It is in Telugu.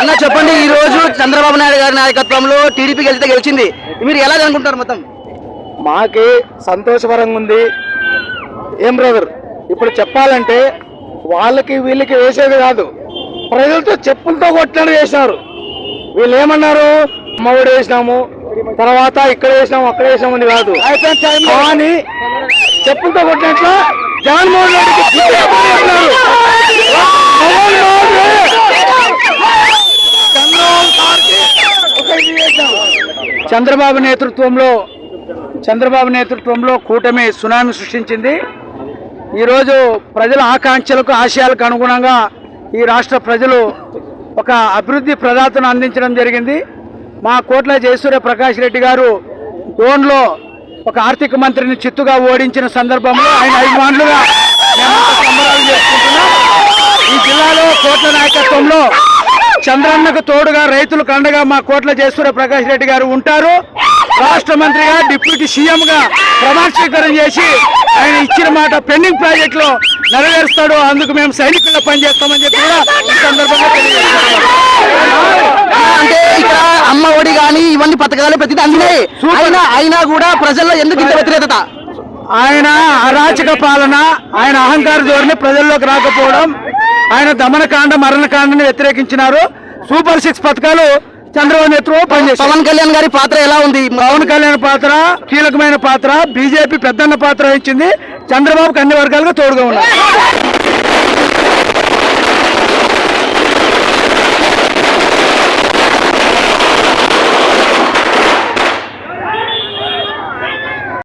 అన్న చెప్పండి ఈ రోజు చంద్రబాబు నాయుడు గారి నాయకత్వంలో టీడీపీ గెలిస్తే గెలిచింది. మీరు ఎలా అనుకుంటారు మొత్తం? మాకి సంతోషకరంగా ఉంది. ఏం బ్రదర్ ఇప్పుడు చెప్పాలంటే వాళ్ళకి వీళ్ళకి వేసేది కాదు. ప్రజలతో చెప్పులతో కొట్టడం చేసినారు వీళ్ళు ఏమన్నారు? అమ్మఒడి వేసినాము తర్వాత ఇక్కడ వేసినాము అక్కడ వేసినాము అని కాదు. కానీ చెప్పులతో కొట్టినట్లు జగన్మోహన్ రెడ్డికి బుద్ధి చెప్పని చెప్పినారు. జగన్మోహన్ రెడ్డి చంద్రబాబు సార్కి ఒక ఇది చేశాం. చంద్రబాబు నేతృత్వంలో చంద్రబాబు నేతృత్వంలో కూటమి సునామీ సృష్టించింది. ఈరోజు ప్రజల ఆకాంక్షలకు ఆశయాలకు అనుగుణంగా ఈ రాష్ట్ర ప్రజలు ఒక అభివృద్ధి ప్రదాతను అందించడం జరిగింది. మా కోట్ల జయసూర్య ప్రకాష్ రెడ్డి గారు డోన్లో ఒక ఆర్థిక మంత్రిని చిత్తుగా ఓడించిన సందర్భంలో ఆయన అభిమానులుగా సంబరాలు చేసుకుంటున్నాం. ఈ జిల్లాలో కోట్ల నాయకత్వంలో చంద్రన్నకు తోడుగా రైతులకు అండగా మా కోట్ల జయసూర్య ప్రకాష్ రెడ్డి గారు ఉంటారు. రాష్ట్ర మంత్రిగా డిప్యూటీ సీఎం గా ప్రమాణ స్వీకారం చేసి ఆయన ఇచ్చిన మాట పెండింగ్ ప్రాజెక్ట్లో నెరవేరుస్తాడు. అందుకు మేము సైనికుల్లో పనిచేస్తామని చెప్పి కూడా ఈ సందర్భంగా అంటే ఇక్కడ అమ్మ ఒడి కానీ ఇవన్నీ పథకాలు ప్రతిదీ అందినాయి అయినా అయినా కూడా ప్రజల్లో ఎందుకు ఇంత వ్యతిరేకత? ఆయన అరాచక పాలన ఆయన అహంకార ధోరణి ప్రజల్లోకి రాకపోవడం ఆయన దమనకాండ మరణకాండని వ్యతిరేకించినారు. సూపర్ సిక్స్ పథకాలు చంద్రబాబు నేతృత్వం పనిచేస్తారు పవన్ కళ్యాణ్ గారి పాత్ర ఎలా ఉంది? పవన్ కళ్యాణ్ పాత్ర కీలకమైన పాత్ర బీజేపీ పెద్దన్న పాత్ర వహించింది చంద్రబాబుకి అన్ని వర్గాలుగా తోడుగా ఉన్నారు.